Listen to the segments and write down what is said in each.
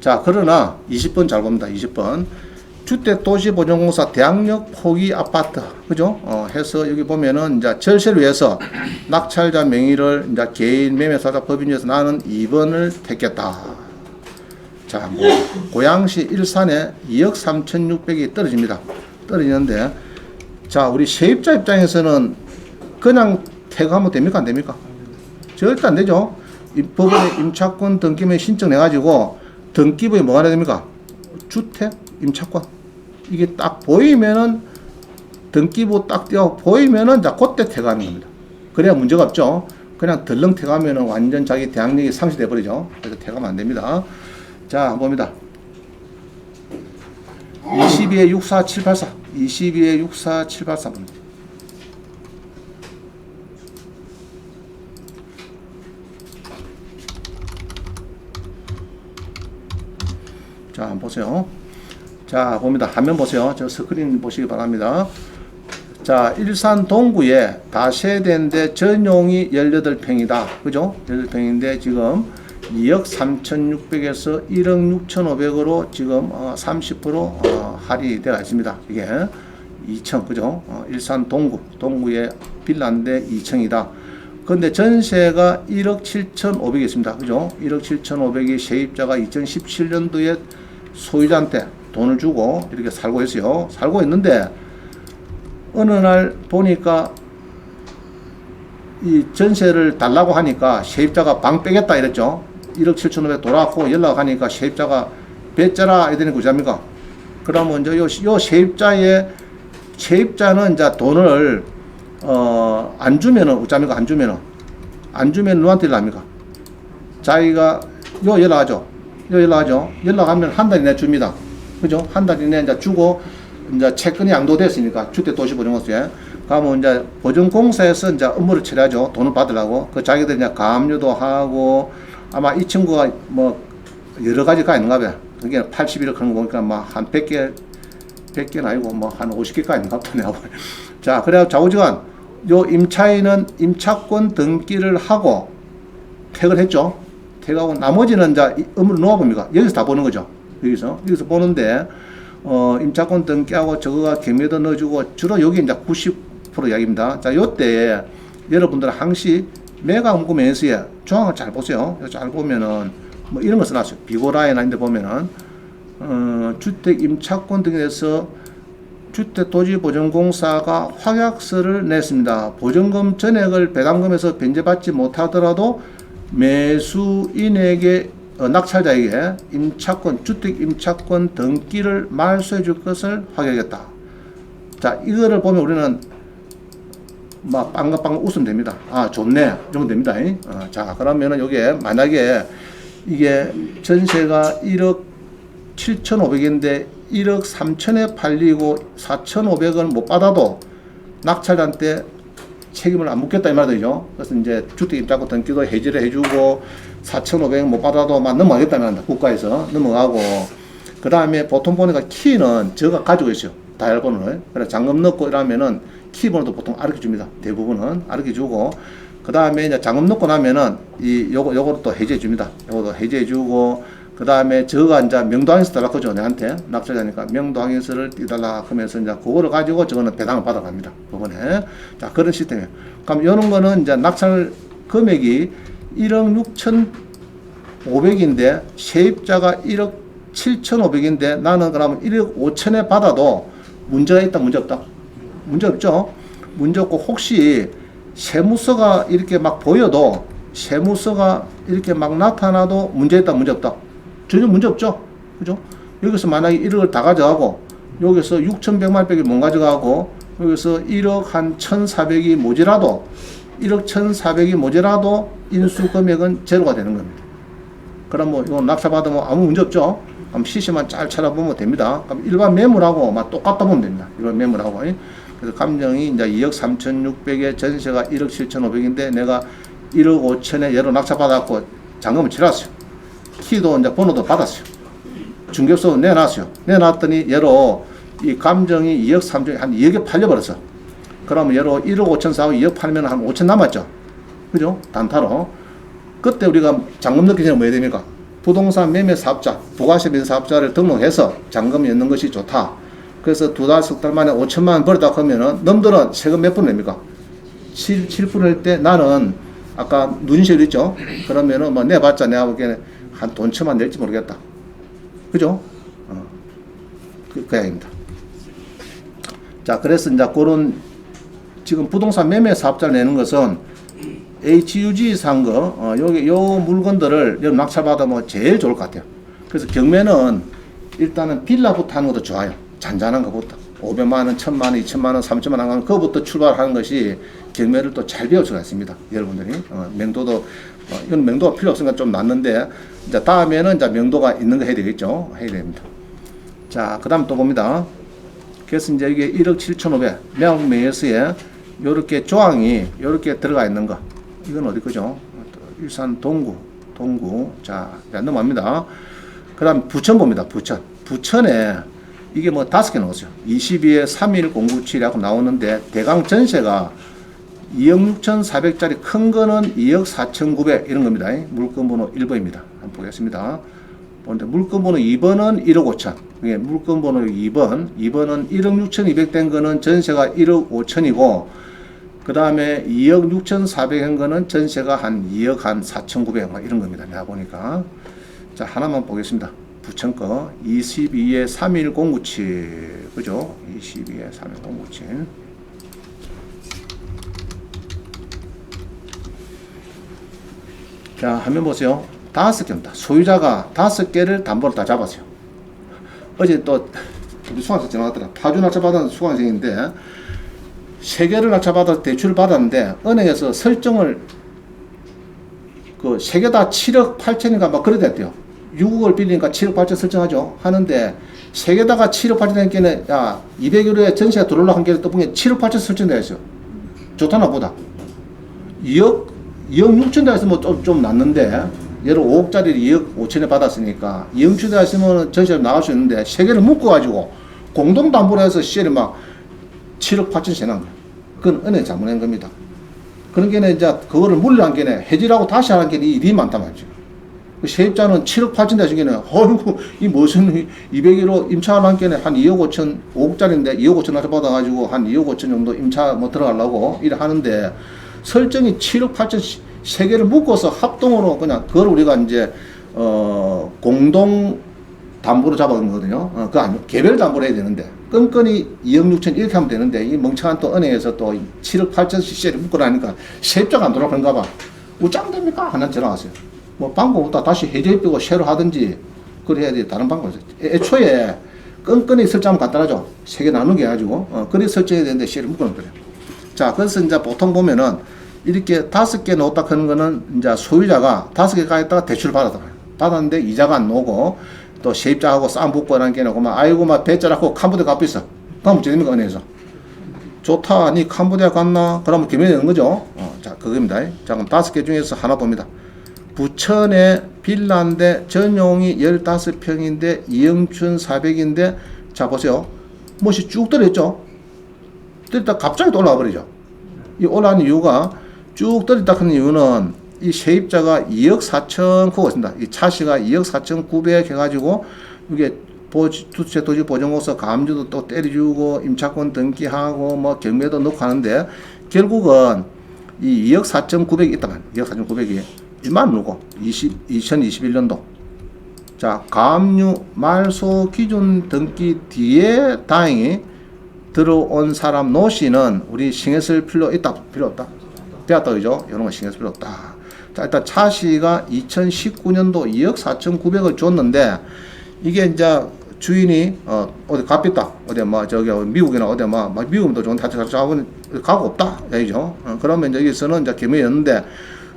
자, 그러나 20번 잘 봅니다. 20번. 주택 도시보존공사 대학역 포기 아파트. 그죠? 어, 해서 여기 보면은 이제 절세를 위해서 낙찰자 명의를 이제 개인 매매사자 법인에서 나는 2번을 택했다. 자, 뭐, 고양시 일산에 2억 3,600이 떨어집니다. 떨어지는데, 자, 우리 세입자 입장에서는 그냥 퇴거하면 됩니까? 안 됩니까? 절대 안 되죠. 이 법원에 임차권 등기명 신청 내가지고 등기부에 뭐가 해야 됩니까? 주택 임차권. 이게 딱 보이면은 등기부 딱 띄어 보이면은 자 그때 퇴거하는 겁니다. 그래야 문제가 없죠. 그냥 덜렁 퇴거하면은 완전 자기 대항력이 상실돼 버리죠. 그래서 퇴거하면 안 됩니다. 자 봅니다. 22에 64784 22에 64784 봅니다. 자, 한번 보세요. 자, 봅니다. 화면 보세요. 저 스크린 보시기 바랍니다. 자, 일산 동구에 다세대인데 전용이 18평이다. 그죠? 18평인데 지금 2억 3,600에서 1억 6,500으로 지금 어, 30% 어, 할인이 되어 있습니다. 이게 2층, 그죠? 어, 일산 동구, 동구에 빌라인데 2층이다. 근데 전세가 1억 7,500이 있습니다. 그죠? 1억 7,500이 세입자가 2017년도에 소유자한테 돈을 주고 이렇게 살고 있어요. 살고 있는데 어느 날 보니까 이 전세를 달라고 하니까 세입자가 방 빼겠다 이랬죠. 1억 7,500 돌아왔고 연락하니까 세입자가 뱉자라 이러니 그자입니까? 그러면 이제 요, 요 세입자의 세입자는 이제 돈을 어, 안 주면은 어cab니까? 안 주면은 안 주면 누구한테 연락합니까? 자기가 요 연락하죠. 요 연락하죠. 연락하면 한 달 이내 줍니다. 그죠? 한 달 이내 이제 주고 이제 채권이 양도됐으니까 주택도시보증공사에 가면 이제 보증공사에서 이제 업무를 처리하죠. 돈을 받으려고 그 자기들 이제 가압류도 하고 아마 이 친구가 뭐 여러 가지가 있는가 봐요. 그게 81억 그런 거 보니까 막 한 100개 100개는 아니고 뭐 한 50개가 있는가 보네요. 자, 그래 좌우지간 요 임차인은 임차권 등기를 하고 택을 했죠. 택하고 나머지는 이제 이 업무를 놓아 봅니까? 여기서 다 보는 거죠. 여기서 여기서 보는데 어 임차권 등기하고 저거가 개매도 넣어주고 주로 여기 이제 90% 이야기입니다. 자, 요때 여러분들 항시 매각 문구 매수에 조항을 잘 보세요. 잘 보면은 뭐 이런 거 써놨어요. 비고라인 아닌데 보면은 어 주택 임차권 등에 대해서 주택도시보증공사가 확약서를 냈습니다. 보증금 전액을 배당금에서 변제받지 못하더라도 매수인에게 어, 낙찰자에게 임차권 주택 임차권 등기를 말소해 줄 것을 확약했다. 자 이거를 보면 우리는 막 빵긋빵긋 웃으면 됩니다. 아 좋네 이러면 됩니다. 어, 자 그러면은 여기에 만약에 이게 전세가 1억 7,500인데 1억 3천에 팔리고 4,500을 못 받아도 낙찰자한테 책임을 안 묻겠다 이 말이죠. 그래서 이제 주택 임차권 등기도 해지를 해주고 4,500 못 받아도 막 넘어가겠다 말한다. 국가에서 넘어가고 그 다음에 보통 보니까 키는 저가 가지고 있어요. 다이얼번호를. 그래 잔금 넣고 이러면은 키번호도 보통 알려 줍니다. 대부분은 알려 주고 그 다음에 이제 잔금 넣고 나면은 이 요거 요거를 또 해지해 줍니다. 요거도 해지해 주고 그 다음에 저가 이제 명도항에서 달라 그죠 내한테 납세자니까 명도항에서를 띄달라 하면서 이제 그거를 가지고 저거는 배당을 받아갑니다. 법원에 자 그런 시스템이에요. 그럼 이런 거는 이제 낙찰 금액이 1억 6천 5백인데 세입자가 1억 7,500인데 나는 그러면 1억 5천에 받아도 문제가 있다 문제 없다? 문제 없죠? 문제 없고 혹시 세무서가 이렇게 막 보여도 세무서가 이렇게 막 나타나도 문제 있다 문제 없다? 전혀 문제 없죠? 그죠? 여기서 만약에 1억을 다 가져가고 여기서 6,100만 백을 못 가져가고 여기서 1억 한 1,400이 모자라도 1억 1,400이 모자라도 인수 금액은 제로가 되는 겁니다. 그럼 뭐 이거 낙찰 받으면 아무 문제 없죠. 그럼 시세만 잘 찾아보면 됩니다. 그럼 일반 매물하고 막 똑같다 보면 됩니다. 일반 매물하고. 예. 그래서 감정이 이제 2억 3,600에 전세가 1억 7,500인데 내가 1억 5천에 얘로 낙찰받았고 잔금을 치렀어요. 키도 이제 번호도 받았어요. 중개소 내놨어요. 내놨더니 얘로 이 감정이 2억 3천 한 2억에 팔려버렸어. 그러면 얘로 1억 5천 사고 2억 팔면 한 5천 남았죠. 그죠? 단타로. 그때 우리가 잔금 넣기 전에 뭐 해야 됩니까? 부동산 매매 사업자, 부가세 매 사업자를 등록해서 잔금이 있는 것이 좋다. 그래서 두 달, 석 달 만에 5천만 원 벌었다 하면은 놈들은 세금 몇 분 냅니까? 7, 7%일 때 나는 아까 눈시울 있죠? 그러면은 뭐 내봤자 내가 보기에는 한 돈 천만 낼지 모르겠다. 그죠? 어. 그, 그 이야기입니다. 자, 그래서 이제 그런 지금 부동산 매매 사업자를 내는 것은 HUG 산 거, 어, 여기 요 물건들을 여 낙찰받으면 제일 좋을 것 같아요. 그래서 경매는 일단은 빌라부터 하는 것도 좋아요. 잔잔한 것부터. 500만 원, 1000만 원, 2000만 원, 3000만 원 하는 그거부터 출발하는 것이 경매를 또 잘 배울 수가 있습니다. 여러분들이. 어, 명도도, 어, 이건 명도가 필요 없으니까 좀 낫는데, 이제 다음에는 이제 명도가 있는 거 해야 되겠죠. 해야 됩니다. 자, 그 다음 또 봅니다. 그래서 이제 이게 1억 7,500, 매각 매수에 요렇게 조항이 요렇게 들어가 있는 거. 이건 어디 거죠? 일산 동구, 동구. 자, 자, 넘어갑니다. 그 다음 부천 봅니다. 부천. 부천에 이게 뭐 다섯 개 나왔어요. 22에 31097하고 나오는데 대강 전세가 2억 6,400짜리 큰 거는 2억 4,900 이런 겁니다. 물건 번호 1번입니다. 한번 보겠습니다. 보는데 물건 번호 2번은 1억 5천. 이게 물건 번호 2번. 2번은 1억 6,200 된 거는 전세가 1억 5천이고 그 다음에 2억 6,400한 거는 전세가 한 2억 한 4,900막 이런 겁니다. 내가 보니까. 자, 하나만 보겠습니다. 부천 거 22에 31097 그죠? 22에 31097 자, 화면 보세요. 다섯 개입니다. 소유자가 다섯 개를 담보로 다 잡았어요. 어제 또 우리 수강생 전화 왔더라. 파주 낙찰받은 수강생인데 세 개를 낙찰받아 대출을 받았는데 은행에서 설정을 그 세 개 다 7억 8천인가 막 그래 됐대요. 6억을 빌리니까 7억 8천 설정하죠. 하는데 세 개다가 7억 8천 된 게는 야 200유로에 전세가 들어올라 한 개를 떠보니 7억 8천 설정되어 있어요. 좋다나 보다. 2억 2억 6천 대에서 뭐좀 좀 낫는데 예를 5억짜리를 2억 5천에 받았으니까 2억 6천 대했으면 전세를 나갈 수 있는데 세 개를 묶어가지고 공동 담보로 해서 시세를 막 7억 8천 세난 거예요. 그건 은행 잘못한 겁니다. 그런 게는 이제 그거를 물려한 게네 해지라고 다시 하는 게 일이 많단 말이죠. 그 세입자는 7억 8천 대신 게네 어이구 이 무슨 200일로 임차한 게네 한 2억 5천 5억짜리인데 2억 5천 나서 받아가지고 한 2억 5천 정도 임차 뭐 들어가려고 일을 하는데 설정이 7억 8천 세 개를 묶어서 합동으로 그냥 그걸 우리가 이제 어 공동 담보로 잡아온 거거든요. 어, 그거 아니고 개별 담보를 해야 되는데 끈끈이 2억 6천 이렇게 하면 되는데 이 멍청한 또 은행에서 또 7억 8천 cc를 묶어라니까 세입자가 안 돌아가는가 봐. 우짱됩니까? 하나 전화 왔어요. 뭐 방법 없다. 다시 해제 빼고 새로 하든지 그래야 돼. 다른 방법 없어요. 애- 애초에 끈끈이 설정 간단하죠. 세 개 나누게 해가지고 어, 그래 설정해야 되는데 묶어놓은 거예요. 자, 그래서 이제 보통 보면은 이렇게 다섯 개 놓았다 하는 거는 이제 소유자가 다섯 개 가 있다가 대출을 받았다. 받았는데 이자가 안 나오고 또 세입자하고 싸움 붙고 이런 게막 아이고 막 배짜라고 캄보디아 값 있어. 그럼 어떻게 됩니까 은행에서? 좋다. 니 캄보디아 갔나? 그러면 기면이 되는 거죠. 어, 자, 그겁니다. 자, 그럼 다섯 개 중에서 하나 봅니다. 부천에 빌라인데 전용이 15평인데 이영춘 400인데 자 보세요. 못이 쭉 떨어졌죠. 떨어졌다 갑자기 또 올라와 버리죠. 이 올라온 이유가 쭉 떨어졌다 하는 이유는 이 세입자가 2억 4천 그거 있습니다. 이 차시가 2억 4천 9백 해가지고 이게 두채 도시 보증호서 감주도 또 때려주고 임차권 등기하고 뭐 경매도 넣고 하는데 결국은 이 2억 4천 9백이 있다만 2억 4천 9백이 1만 누고 20, 2021년도. 자 감유 말소 기준 등기 뒤에 다행히 들어온 사람 노 씨는 우리 신경 쓸 필요 있다 필요 없다? 되었다 그죠? 이런 거 신경 쓸 필요 없다 자 일단 차씨가 2019년도 2억 4,900을 줬는데 이게 이제 주인이 어 어디 값있다 어디 뭐 저기 미국이나 어디 뭐, 뭐 미국도 좋은데 하여튼 자원 가고 없다 얘기죠 어, 그러면 여기서는 이제 개미였는데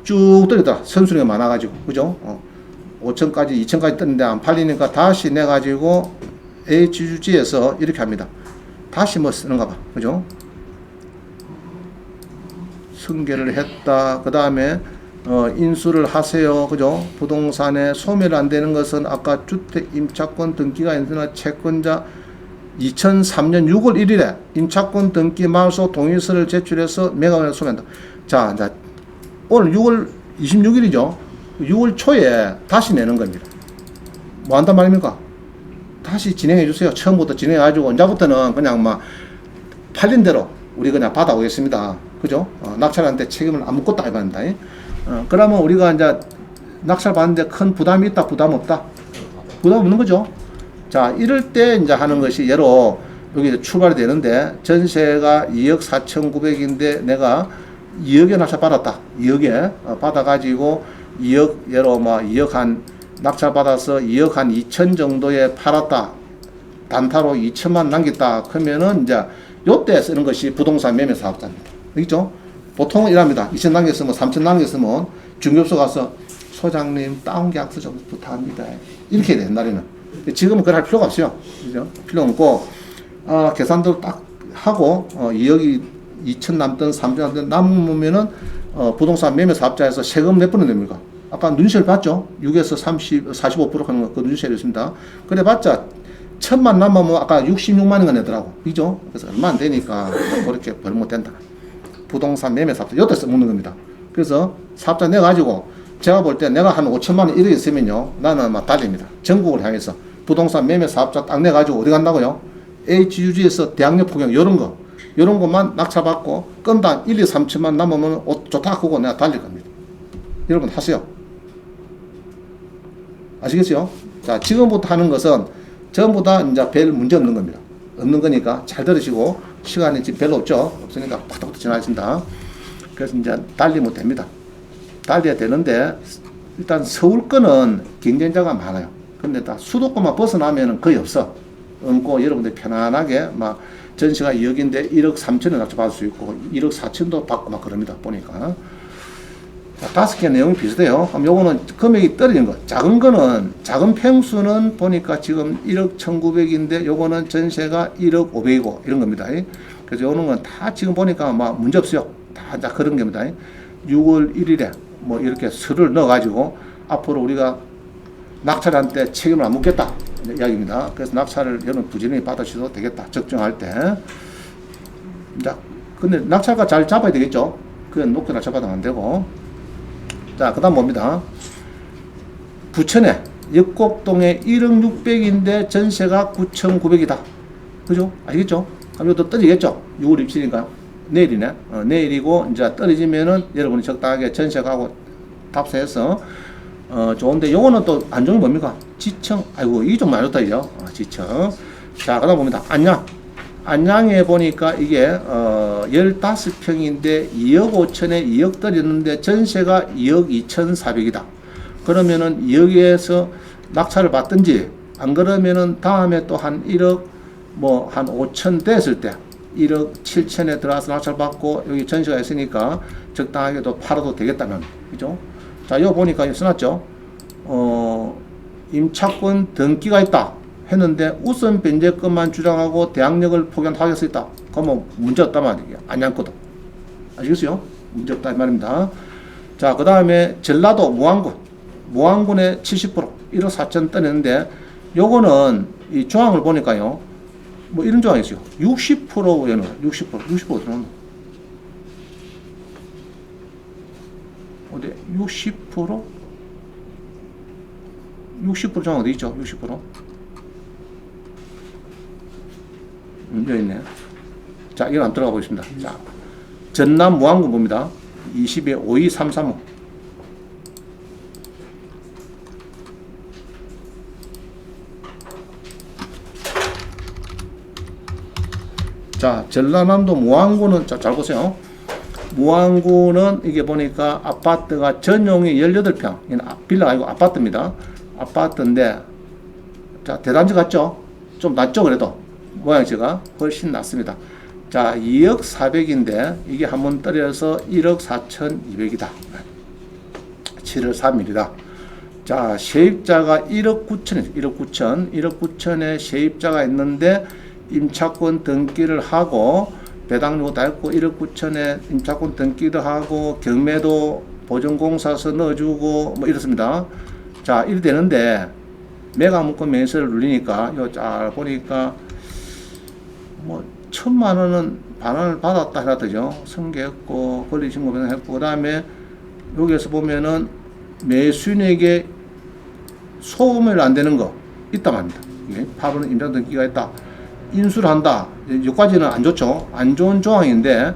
쭉 떨어졌다 선순위가 많아가지고 그죠 어. 5천까지 2천까지 떴는데 안 팔리니까 다시 내 가지고 HUG에서 이렇게 합니다. 다시 뭐 쓰는가 봐. 그죠? 승계를 했다. 그 다음에 어, 인수를 하세요. 그죠? 부동산에 소멸 안 되는 것은 아까 주택 임차권 등기가 있으나 채권자 2003년 6월 1일에 임차권 등기 말소 동의서를 제출해서 매각을 소멸한다. 자, 이제 오늘 6월 26일이죠. 6월 초에 다시 내는 겁니다. 뭐 한단 말입니까? 다시 진행해 주세요. 처음부터 진행해 가지고 이제부터는 그냥 막 팔린 대로 우리 그냥 받아오겠습니다. 그죠? 어, 낙찰한테 책임을 아무것도 안 받는다. 어, 그러면 우리가 이제 낙찰 받는데 큰 부담이 있다, 부담 없다? 부담 없는 거죠. 자, 이럴 때 이제 하는 것이 예로 여기 출발이 되는데 전세가 2억 4,900인데 내가 2억에 낙찰 받았다. 2억에 어, 받아가지고 2억 예로 뭐 2억 한 낙찰 받아서 2억 한 2천 정도에 팔았다. 단타로 2천만 남겼다. 그러면은 이제 요때 쓰는 것이 부동산 매매 사업자입니다. 그죠? 보통은 이랍니다. 2천 남겼으면 3천 남겼으면 중개업소 가서 소장님 다운 계약서 좀 부탁합니다. 이렇게 돼, 옛날에는. 지금은 그럴 필요가 없어요. 그죠? 필요 없고, 어, 계산도 딱 하고, 어, 2억이 2천 남든 3천 남든 남으면은, 어, 부동산 매매 사업자에서 세금 몇 분은 됩니까? 아까 눈시를 봤죠? 6에서 30, 45% 하는 거, 그 눈시를 있습니다. 그래 봤자, 천만 남으면 아까 66만 원가 내더라고. 그죠? 그래서 얼마 안 되니까 뭐 그렇게 벌 못 된다. 부동산 매매 사업자, 요때 써먹는 겁니다. 그래서 사업자 내 가지고, 제가 볼 때 내가 한 5천만 원 이렇게 있으면요, 나는 막 달립니다. 전국을 향해서. 부동산 매매 사업자 딱 내 가지고 어디 간다고요? HUG에서 대학력 폭격, 요런 거. 요런 것만 낙찰받고, 건당 1, 2, 3천만 남으면 어, 좋다 하고 내가 달릴 겁니다. 여러분 하세요. 아시겠죠? 자, 지금부터 하는 것은 전부 다 이제 별 문제 없는 겁니다. 없는 거니까 잘 들으시고 시간이 지금 별로 없죠. 없으니까 파닥파닥 지나가신다. 그래서 이제 달리면 됩니다. 달려야 되는데 일단 서울 거는 경쟁자가 많아요. 근데 다 수도권만 벗어나면은 거의 없어. 얹고 여러분들 편안하게 막 전시가 2억인데 1억 3천을 낙찰 받을 수 있고 1억 4천도 받고 막 그럽니다. 보니까. 자, 다섯 개 내용이 비슷해요. 그럼 요거는 금액이 떨어진 거. 작은 거는, 작은 평수는 보니까 지금 1억 1,900인데 요거는 전세가 1억 500이고 이런 겁니다. 그래서 요런 건 다 지금 보니까 막 문제 없어요. 다, 다 그런 겁니다. 6월 1일에 뭐 이렇게 서를 넣어가지고 앞으로 우리가 낙찰할 때 책임을 안 묻겠다. 이야기입니다. 그래서 낙찰을 여러분 부지런히 받으셔도 되겠다. 적정할 때. 자, 근데 낙찰가 잘 잡아야 되겠죠? 그건 높게 낙찰 받으면 안 되고. 자, 그 다음 뭡니다. 부천에 역곡동에 1억 600인데 전세가 9,900이다. 그죠? 알겠죠? 그럼 이것도 떨어지겠죠? 6월 27일인가? 내일이네. 어, 내일이고, 이제 떨어지면은 여러분이 적당하게 전세가고 답세해서, 어, 좋은데, 요거는 또안 좋은 게 뭡니까? 지청. 아이고, 이게 좀 많이 좋다, 이죠? 어, 지청. 자, 그 다음 봅니다. 안양. 안양에 보니까 이게 어 15평인데 2억 5천에 2억 떨어졌는데 전세가 2억 2천4백이다. 그러면은 2억에서 낙찰을 받든지 안 그러면은 다음에 또 한 1억 뭐 한 5천 됐을 때 1억 7천에 들어와서 낙찰 받고 여기 전세가 있으니까 적당하게도 팔아도 되겠다면 그죠? 자, 이거 보니까 여기 써놨죠. 어 임차권 등기가 있다. 했는데 우선 변제권만 주장하고 대항력을 포기하게 써 있다. 그러면 문제 없다 말이에요. 안양거든. 아시겠어요? 문제 없다 이 말입니다. 자, 그 다음에 전라도 무안군. 무안군에 70% 1억 4천 떠냈는데 요거는 이 조항을 보니까요. 뭐 이런 조항이 있어요. 60%는 60% 60% 들어오는 어디 60% 60% 조항 어디 있죠? 60% 음, 여기 있네요. 자, 이건 한번 들어가 보겠습니다. 자, 전남 무안군 봅니다. 20에 52335. 자, 전라남도 무안군은, 자, 잘 보세요. 무안군은 이게 보니까 아파트가 전용이 18평. 이는 아- 빌라가 아니고 아파트입니다. 아파트인데, 자, 대단지 같죠? 좀 낮죠, 그래도. 모양새가 훨씬 낫습니다. 자, 2억 400인데 이게 한번 떨어져서 1억 4,200이다. 7월 3일이다. 자, 세입자가 1억 9천, 1억 9천, 1억 9천의 세입자가 있는데 임차권 등기를 하고 배당료도 했고 1억 9천에 임차권 등기도 하고 경매도 보전공사서 넣어주고 뭐 이렇습니다. 자, 이래 되는데 매각문건 명세를 누리니까 요잘 보니까 뭐 천만 원은 반환을 받았다 해야 되죠. 승계했고 권리신고 했고 그다음에 여기에서 보면은 매수인에게 소음을 안 되는 거 있다 말입니다. 이게 파브는 임장 등기가 있다. 인수를 한다. 여기까지는 안 좋죠. 안 좋은 조항인데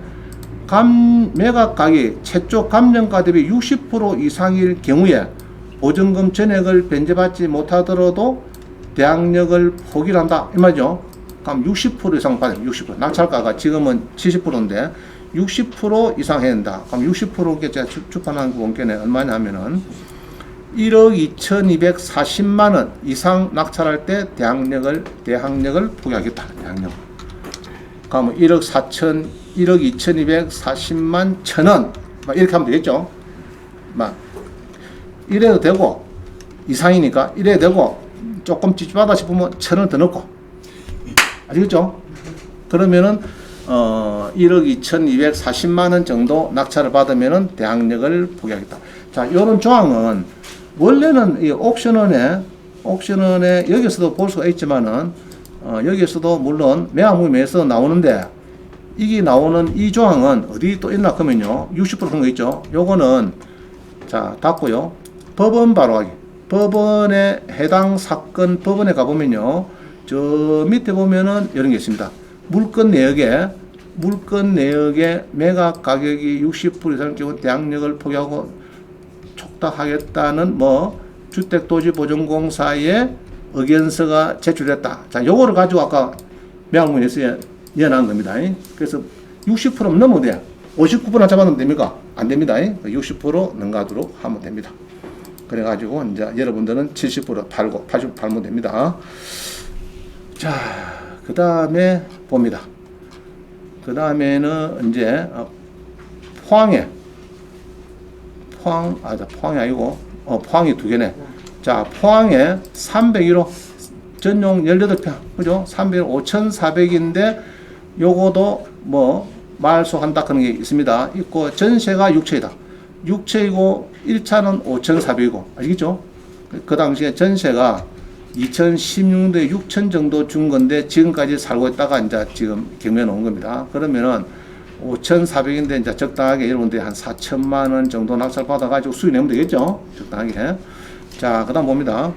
감 매각 가격 최초 감정가 대비 60% 이상일 경우에 보증금 전액을 변제받지 못하더라도 대항력을 포기를 한다. 이 말이죠. 그럼 60% 이상 받아요. 60%. 낙찰가가 지금은 70%인데 60% 이상 해야 된다. 그럼 60%게 제가 주- 출판한 그 원견에 얼마냐 하면은 1억 2,240만 원 이상 낙찰할 때 대항력을 대항력을 포기하겠다. 대항력. 그러면 1억 4천 1억 2,240만 천 원. 막 이렇게 하면 되겠죠. 막 이래도 되고 이상이니까 이래도 되고 조금 찝찝하다 싶으면 천원더 넣고 아시겠죠? 그러면은 어 1억 2,240만 원 정도 낙찰을 받으면은 대항력을 포기하겠다. 자, 이런 조항은 원래는 이 옥션원에 옥션원에 여기서도 볼 수가 있지만은 어 여기서도 물론 매화무임에서 나오는데 이게 나오는 이 조항은 어디 또 있나 그러면요 60% 그런 거 있죠. 요거는 자 닫고요 법원 바로 하기 법원에 해당 사건 법원에 가보면요 저 밑에 보면은 이런 게 있습니다. 물건 내역에 물건 내역에 매각 가격이 60% 이상일 경우 대항력을 포기하고 촉탁하겠다는 뭐 주택도시보증공사의 의견서가 제출됐다. 자, 요거를 가지고 아까 매각문에서 연한 겁니다. 그래서 60%면 넘어도 돼. 59%나 잡아놓으면 됩니까? 안 됩니다. 60% 능가하도록 하면 됩니다. 그래가지고 이제 여러분들은 70% 팔고 80% 팔면 됩니다. 자, 그 다음에 봅니다. 그 다음에는 이제 어, 포항에 포항 아니다 포항이 아니고 어 포항이 두 개네. 자 포항에 301호 전용 18평 그죠? 300 5,400인데 요거도 뭐 말소한다 그런 게 있습니다. 있고 전세가 6천이다. 6천이고 1차는 5,400이고 아시겠죠? 그- 그 당시에 전세가 2016년도에 6천 정도 준 건데 지금까지 살고 있다가 이제 지금 경매 놓은 겁니다. 그러면은 5,400인데 이제 적당하게 여러분들이 한 4천만 원 정도 낙찰 받아가지고 수익 내면 되겠죠? 적당하게. 자, 그 다음 봅니다.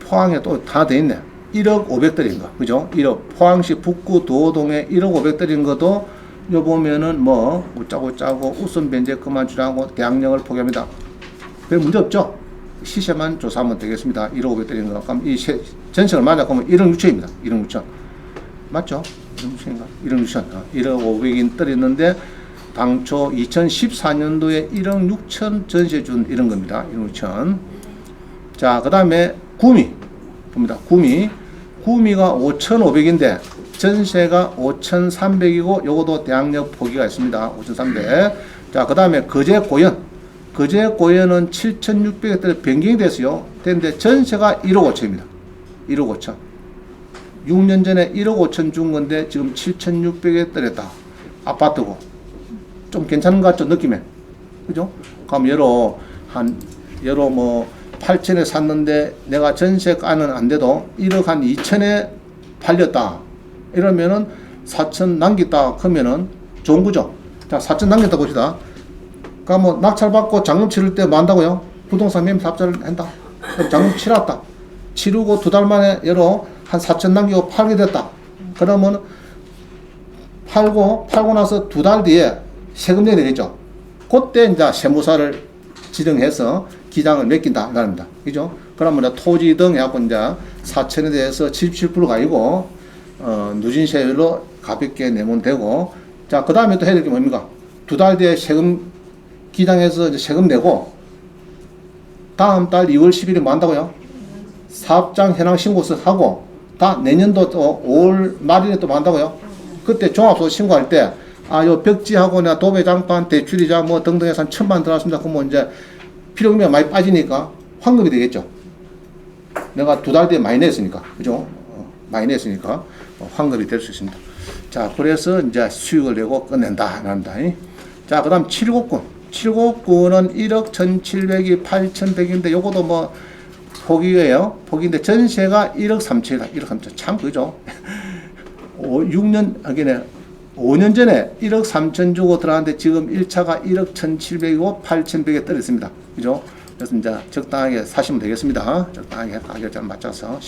포항에 또 다 돼 있네. 1억 500들인 거. 그죠? 1억. 포항시 북구 도동에 1억 500들인 것도 요 보면은 뭐 웃자고 짜고 웃음 변제 그만 주라고 대항력을 포기합니다. 별 문제 없죠? 시세만 조사하면 되겠습니다. 1억 500들인 거. 그럼 이 세- 전세 얼마냐? 그러면 1억 6천입니다. 1억 6천. 맞죠? 1억 6천인가? 1억 6천. 어, 1억 500인 떨었는데 당초 2014년도에 1억 6천 전세 준 이런 겁니다. 1억 6천. 자, 그 다음에 구미. 봅니다. 구미. 구미가 5,500인데 전세가 5,300이고 요것도 대항력 포기가 있습니다. 5,300. 자, 그 다음에 거제 고현. 거제 고현은 7,600에 변경이 됐어요. 됐는데 전세가 1억 5천입니다. 1억 5천. 6년 전에 1억 5천 준 건데 지금 7,600에 떨었다. 아파트고. 좀 괜찮은 것 같죠? 느낌에. 그죠? 그럼 여로 한 여로 뭐 8천에 샀는데 내가 전세가는 안 돼도 1억 한 2천에 팔렸다. 이러면은 4천 남겼다 하면은 좋은 거죠. 자, 4천 남겼다 봅시다. 그러면 뭐 낙찰 받고 잔금 치를 때 뭐 한다고요? 부동산 매매 삽자를 한다. 잔금 치렀다. 치르고 두 달 만에 여로 한 4천 남기고 팔게 됐다. 그러면 팔고 팔고 나서 두 달 뒤에 세금 내야 되겠죠. 그때 이제 세무사를 지정해서 기장을 맡긴다 이랍니다. 그죠? 그러면 토지 등 해갖고 이제 4천에 대해서 77%가 아니고 어, 누진세율로 가볍게 내면 되고 자, 그 다음에 또 해야 될 게 뭡니까? 두 달 뒤에 세금 기장해서 이제 세금 내고 다음 달 2월 10일에 뭐 한다고요? 사업장 현황 신고서 하고 다 내년도 또 5월 말일에 또 뭐 한다고요? 그때 종합소득 신고할 때 아, 요 벽지하고 나 도배 장판, 대출이자 뭐 등등 해서 한 천만 들어갔습니다. 그러면 이제 필요금이 많이 빠지니까 환급이 되겠죠. 내가 두 달 뒤에 많이 냈으니까. 그죠? 어, 많이 냈으니까 어, 환급이 될 수 있습니다. 자, 그래서 이제 수익을 내고 끝낸다. 랍니다. 자, 그 다음 7곡군. 7곡군은 1억 1,700이 8,100인데 요것도 뭐 포기예요. 포기인데 전세가 1억 3천이다. 1억 3천. 참 그죠? 오, 6년 하기네 5년 전에 1억 3천 주고 들어갔는데 지금 1차가 1억 1,700이고 8,100에 떨어졌습니다. 그죠? 그래서 이제 적당하게 사시면 되겠습니다. 적당하게 가격 잘 맞춰서.